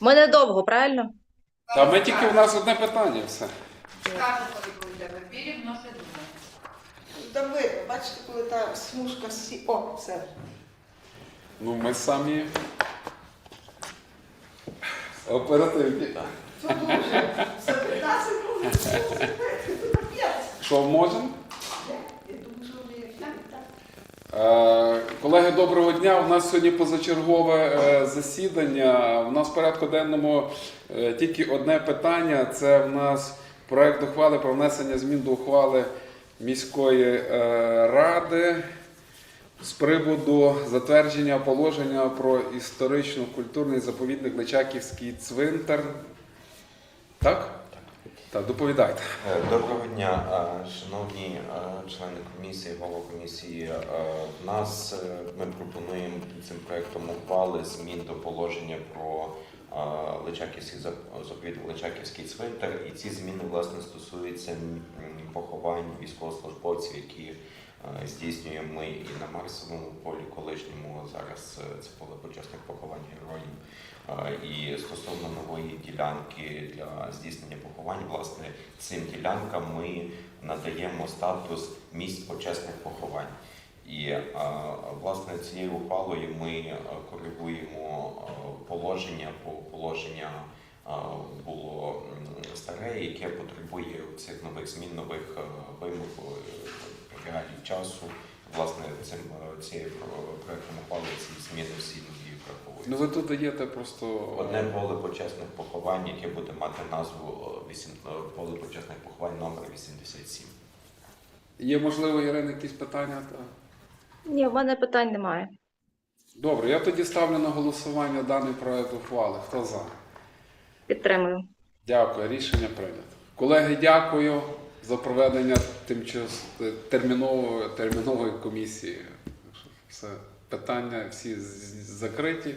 Ми недовго, правильно? Та ми тільки у нас одне питання, все. Скажу, коли буде но ще думаю. Да видно, бачите, коли та смужка всі. О, все. Ну, ми самі оперативні. Це дуже. За 15 хвилин. Що можемо? Я думаю, що ви як так. Е, Колеги, доброго дня. У нас сьогодні позачергове е, засідання. У нас в порядку денному е, тільки одне питання. Це в нас проект ухвали про внесення змін до ухвали міської е, ради з приводу затвердження положення про історично-культурний заповідник Личаківський цвинтар. Так? Так, доповідайте. Е, Доброго дня, е, шановні е, члени комісії, голова комісії. В нас ми пропонуємо цим проектом ухвали змін до положення про Личаківський зап- заповідник Личаківський цвинтар. І ці зміни власне стосуються поховань військовослужбовців, які здійснюємо ми і на Марсовому полі колишньому. Зараз це поле почесних поховань героїв. І стосовно нової ділянки для здійснення поховань, власне, цим ділянкам ми надаємо статус місць почесних поховань. І е, власне цією ухвалою ми е, коригуємо е, положення, бо положення було старе, яке потребує цих нових змін, нових вимог реалій часу. Власне, цим цією проектом ухвали ці зміни всі нові. Ну ви тут даєте просто Одне поле почесних поховань, яке буде мати назву е, вісім- е, поле почесних поховань номер 87. Є можливо, Ірина, якісь питання? Ні, в мене питань немає. Добре, я тоді ставлю на голосування даний проект ухвали. Хто за? Підтримую. Дякую, рішення прийнято. Колеги, дякую за проведення тимчас термінової, термінової комісії. Все питання всі закриті.